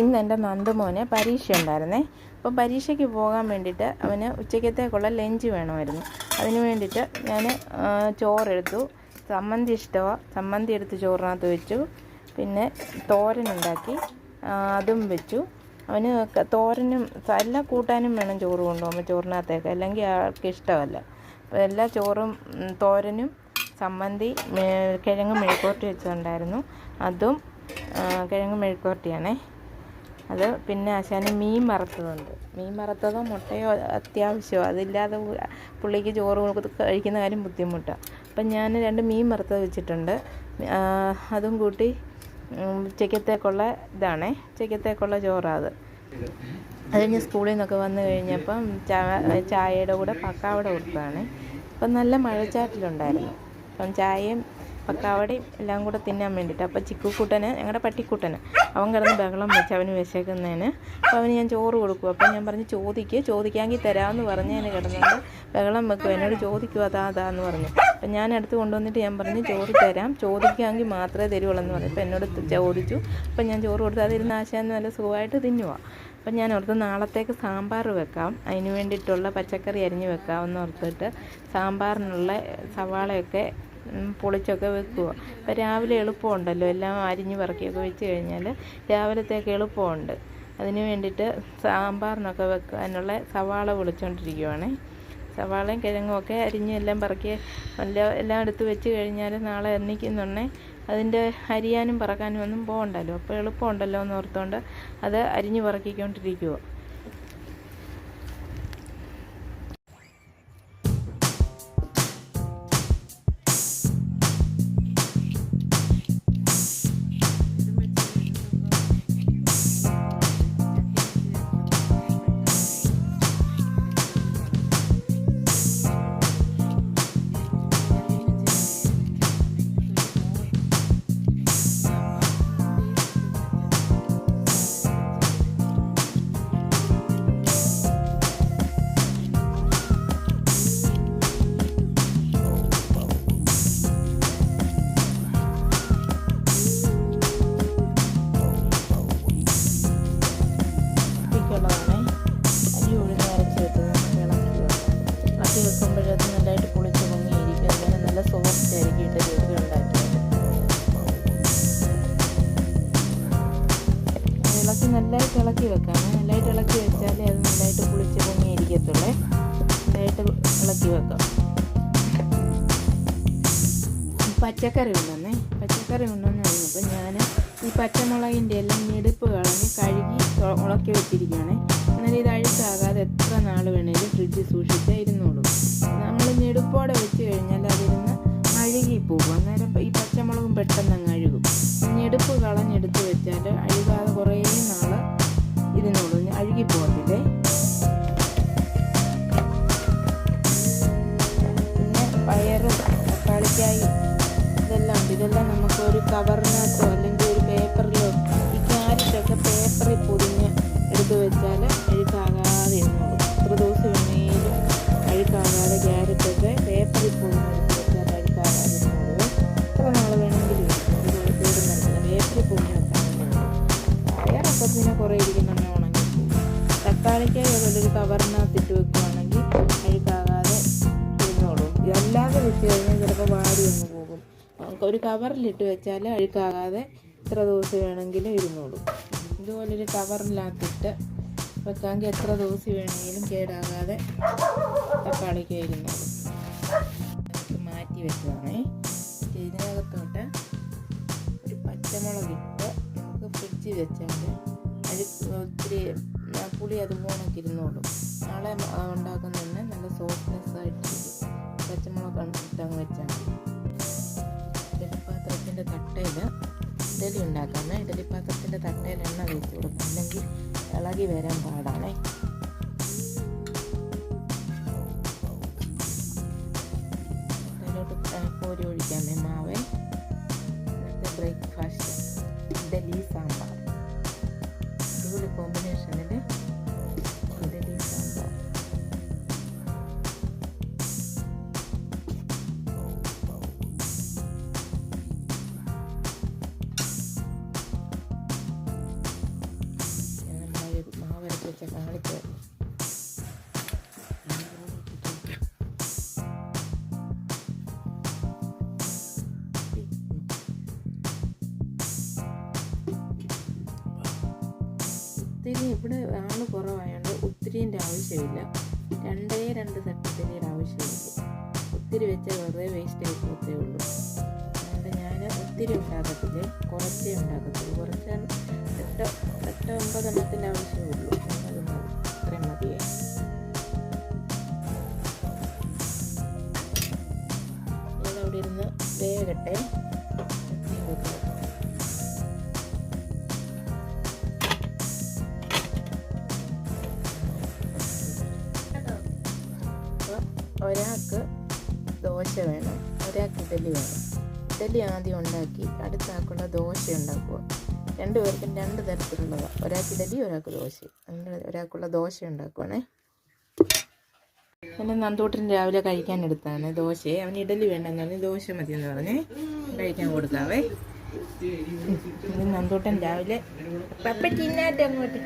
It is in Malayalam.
ഇന്ന് എന്റെ നന്ദുമോന് പരീക്ഷ ഉണ്ടായിരുന്നേ അപ്പോൾ പരീക്ഷയ്ക്ക് പോകാൻ വേണ്ടിയിട്ട് അവന് ഉച്ചക്കത്തേക്കുള്ള ലഞ്ച് വേണമായിരുന്നു. അതിന് വേണ്ടിയിട്ട് ഞാൻ ചോറെടുത്തു. ചമ്മന്തി ഇഷ്ടമാണ് ചമ്മന്തി എടുത്ത് ചോറിനകത്ത് വെച്ചു. പിന്നെ ആ, അതും വെച്ചു. അവന് തോരനും എല്ലാ കൂട്ടാനും വേണം ചോറ് കൊണ്ടുപോകുമ്പോൾ ചോറിനകത്തേക്ക്. അല്ലെങ്കിൽ ആൾക്ക് ഇഷ്ടമല്ല. അപ്പോൾ എല്ലാ ചോറും തോരനും ചമ്മന്തി കിഴങ്ങ് മെഴുക്കോട്ടി വെച്ചിട്ടുണ്ടായിരുന്നു അതും കിഴങ്ങ് മെഴുക്കോട്ടിയാണേ അത് പിന്നെ ആശാന് മീൻ വറുത്തതുണ്ട്. മീൻ വറുത്തതോ മുട്ടയോ അത്യാവശ്യമോ അതില്ലാതെ പുള്ളിക്ക് ചോറ് കഴിക്കുന്ന കാര്യം ബുദ്ധിമുട്ടാണ് അപ്പം ഞാൻ രണ്ട് മീൻ വറുത്തത് വെച്ചിട്ടുണ്ട്. അതും കൂട്ടി ഉച്ചക്കത്തേക്കുള്ള ഇതാണേ. ഉച്ചക്കത്തേക്കുള്ള ചോറാണ് അത് കഴിഞ്ഞ് സ്കൂളിൽ നിന്നൊക്കെ വന്നു കഴിഞ്ഞപ്പം ചായയുടെ കൂടെ പക്കാവട കൊടുത്തതാണ്. അപ്പം നല്ല മഴച്ചാറ്റിലുണ്ടായിരുന്നു. അപ്പം ചായയും പക്കാവടയും എല്ലാം കൂടെ തിന്നാൻ വേണ്ടിയിട്ട്. അപ്പം ചിക്കുക്കൂട്ടന് ഞങ്ങളുടെ പട്ടിക്കൂട്ടന്. അവൻ കിടന്ന് ബഹളം വെച്ച് അവന് വിശക്കുന്നതിന്. അപ്പോൾ അവന് ഞാൻ ചോറ് കൊടുക്കും. അപ്പം ഞാൻ പറഞ്ഞു ചോദിക്കുക ചോദിക്കാമെങ്കിൽ തരാമെന്ന് പറഞ്ഞ് അതിന് കിടന്നുകൊണ്ട് ബഹളം വെക്കും. എന്നോട് ചോദിക്കുക അതാ അതാ എന്ന് പറഞ്ഞു. അപ്പം ഞാൻ അടുത്ത് കൊണ്ടുവന്നിട്ട് ഞാൻ പറഞ്ഞു ചോറ് തരാം. ചോദിക്കാമെങ്കിൽ മാത്രമേ തരുവുള്ളൂ എന്ന് പറഞ്ഞു എന്നോട് ചോദിച്ചു. അപ്പം ഞാൻ ചോറ് കൊടുത്ത് അതിരുന്ന് ആശാന്ന് നല്ല സുഖമായിട്ട് തിന്നുവാ. അപ്പം ഞാൻ ഓർത്ത് നാളത്തേക്ക് സാമ്പാർ വെക്കാം. അതിന് വേണ്ടിയിട്ടുള്ള പച്ചക്കറി അരിഞ്ഞ് വെക്കാമെന്ന് ഓർത്തിട്ട് സാമ്പാറിനുള്ള സവാളയൊക്കെ പൊളിച്ചൊക്കെ വെക്കുക അപ്പം രാവിലെ എളുപ്പമുണ്ടല്ലോ എല്ലാം അരിഞ്ഞ് പറക്കിയൊക്കെ വെച്ച് കഴിഞ്ഞാൽ രാവിലത്തേക്ക് എളുപ്പമുണ്ട്. അതിന് വേണ്ടിയിട്ട് സാമ്പാറിനൊക്കെ വെക്കാനുള്ള സവാള പൊളിച്ചുകൊണ്ടിരിക്കുവാണേ സവാളയും കിഴങ്ങും ഒക്കെ അരിഞ്ഞ് എല്ലാം പറക്കി എല്ലാം എല്ലാം എടുത്ത് വെച്ച് കഴിഞ്ഞാൽ നാളെ എണ്ണിക്കുന്നുണ്ടേ. അതിന്റെ അരിയാനും പറക്കാനും ഒന്നും പോകണ്ടല്ലോ. അപ്പോൾ എളുപ്പമുണ്ടല്ലോ എന്ന് ഓർത്തുകൊണ്ട് അത് അരിഞ്ഞ് പറക്കിക്കൊണ്ടിരിക്കുക ഇളക്കി വെക്കുമ്പോഴത് നല്ലതായിട്ട് പൊളിച്ച് പൊങ്ങിയിരിക്കും അങ്ങനെ നല്ല സോഫ്റ്റ് ആയിരിക്കും ഇട്ട് ചേർത്ത് ഉണ്ടാക്കിയത് ഇളക്കി നല്ലതായിട്ട് ഇളക്കി വെക്കാം നല്ലതായിട്ട് ഇളക്കി വെച്ചാലേ അത് നല്ലതായിട്ട് പുളിച്ച് പൊങ്ങിയിരിക്കത്തുള്ളേ നല്ലതായിട്ട് ഇളക്കി വെക്കാം. പച്ചക്കറി ഉണ്ടെന്നേ? പച്ചക്കറി ഉണ്ടെന്ന് പറഞ്ഞപ്പോൾ ഞാൻ ഈ പച്ചമുളകിന്റെ എല്ലാം ഞെടുപ്പ് കളഞ്ഞ് ഉ- വെച്ചിരിക്കുകയാണ് എന്നാൽ ഇത് അഴുക്കാകാതെ എത്ര നാൾ വേണേലും ഫ്രിഡ്ജിൽ സൂക്ഷിച്ചേ ഇരുന്നോളൂ. നമ്മൾ ഞെടുപ്പോടെ വെച്ച് കഴിഞ്ഞാൽ അതിരുന്ന് അഴുകി പോകും. അന്നേരം ഈ പച്ചമുളകും പെട്ടെന്ന് അങ്ങ് അഴുകും. ഞെടുപ്പ് കളഞ്ഞെടുത്ത് വെച്ചാൽ അഴുകാതെ കുറേ നാൾ ഇരുന്നോളൂ. അഴുകി പോകത്തില്ലേ? പിന്നെ പയറും തക്കാളിക്കായി ഇതെല്ലാം ഇതെല്ലാം നമുക്ക് ഒരു കവറിനകത്തോ അഴുക്കാകാതെ ക്യാരറ്റൊക്കെ പേപ്പറിൽ വേണമെങ്കിലും ഇരിക്കും. ഒരു ദിവസം നടക്കില്ല പേപ്പറിൽ പൊതിഞ്ഞ് വെക്കാൻ പയറൊക്കെ പിന്നെ കുറേ ഇരിക്കുന്നുണ്ടെങ്കിൽ ഉണങ്ങി തക്കാളിക്കായി ഒരു കവറിനകത്തിട്ട് വെക്കുകയാണെങ്കിൽ അഴുക്കാകാതെ ഇരുന്നോളും ഇതല്ലാതെ വെച്ച് കഴിഞ്ഞാൽ ചിലപ്പോൾ വാടി ഒന്ന് പോകും. ഒരു കവറിലിട്ട് വെച്ചാൽ അഴുക്കാകാതെ എത്ര ദിവസം വേണമെങ്കിലും ഇരുന്നോളും. ഇതുപോലൊരു കവറിനകത്തിട്ട് വെക്കാമെങ്കിൽ എത്ര ദിവസം വേണമെങ്കിലും കേടാകാതെ തക്കാളിക്ക് നമുക്ക് മാറ്റി വെക്കുവാണേ. ഇതിനകത്തോട്ട് ഒരു പച്ചമുളക് ഇട്ട് നമുക്ക് ഫ്രിഡ്ജിൽ വെച്ചാൽ അതിൽ ഒത്തിരി പുളി അതുപോലെ ഇരുന്നോളും. നാളെ ഉണ്ടാക്കുന്ന തന്നെ നല്ല സോഫ്റ്റ്നെസ് ആയിട്ട് പച്ചമുളക് ഇട്ടങ്ങ് വെച്ചാൽ ഇഡലി പാത്രത്തിന്റെ തട്ടയിൽ ഇഡലി ഉണ്ടാക്കാമേ ഇഡലി പാത്രത്തിന്റെ തട്ടയിൽ എണ്ണ തേച്ച് കൊടുക്കും. അല്ലെങ്കിൽ ഇളകി വരാൻ പാടാണേ. അതിലോട്ട് കോരി ഒഴിക്കാമേ മാവേ. ബ്രേക്ക്ഫാസ്റ്റ് ഇഡലി സാമ്പാർ. അടിപൊളി കോമ്പിനേഷനിൽ കാണിക്കാം കാണിക്കാം ഒത്തിരി ഇവിടെ ആൾ കുറവായതുകൊണ്ട് ഒത്തിരിന്റെ ആവശ്യമില്ല. രണ്ടേ രണ്ട് തട്ടത്തിരിയുടെ ആവശ്യമില്ല. ഒത്തിരി വെച്ചാൽ വെറുതെ വേസ്റ്റ് ആയി പോത്തേ ഉള്ളൂ. അതുകൊണ്ട് ഞാൻ ഒത്തിരി ഉണ്ടാക്കത്തില്ല കുറച്ചേ ഉണ്ടാക്കത്തുള്ളൂ കുറച്ച് എട്ട് എട്ട് ഒമ്പതെണ്ണത്തിന്റെ ആവശ്യമുള്ളൂ അത് മതി. അത്രയും മതിയേ അവിടെ ഇരുന്ന്. അപ്പോൾ ഒരാൾക്ക് ദോശ വേണം. ഒരാൾക്ക് ഇഡലി വേണം. ഇഡലി ആദ്യം ഉണ്ടാക്കി അടുത്ത ആൾക്കുള്ള ദോശ ഉണ്ടാക്കുക. രണ്ട് പേർക്കും രണ്ട് തരത്തിലുള്ളതാണ് ഒരാൾക്ക് ഇഡലി ഒരാൾക്ക് ദോശ. ഒരാൾക്കുള്ള ദോശ ഉണ്ടാക്കുവാണേ. എന്റെ നന്തൂട്ടിന് രാവിലെ കഴിക്കാൻ എടുത്താണ് ദോശയെ. അവന് ഇഡലി വേണ്ടെന്ന് പറഞ്ഞ് ദോശ മതി എന്ന് പറഞ്ഞ് കഴിക്കാൻ കൊടുക്കാവേ ഇത് നന്തൂട്ടൻ രാവിലെ പപ്പ ചിന്നായിട്ട് അങ്ങോട്ട്.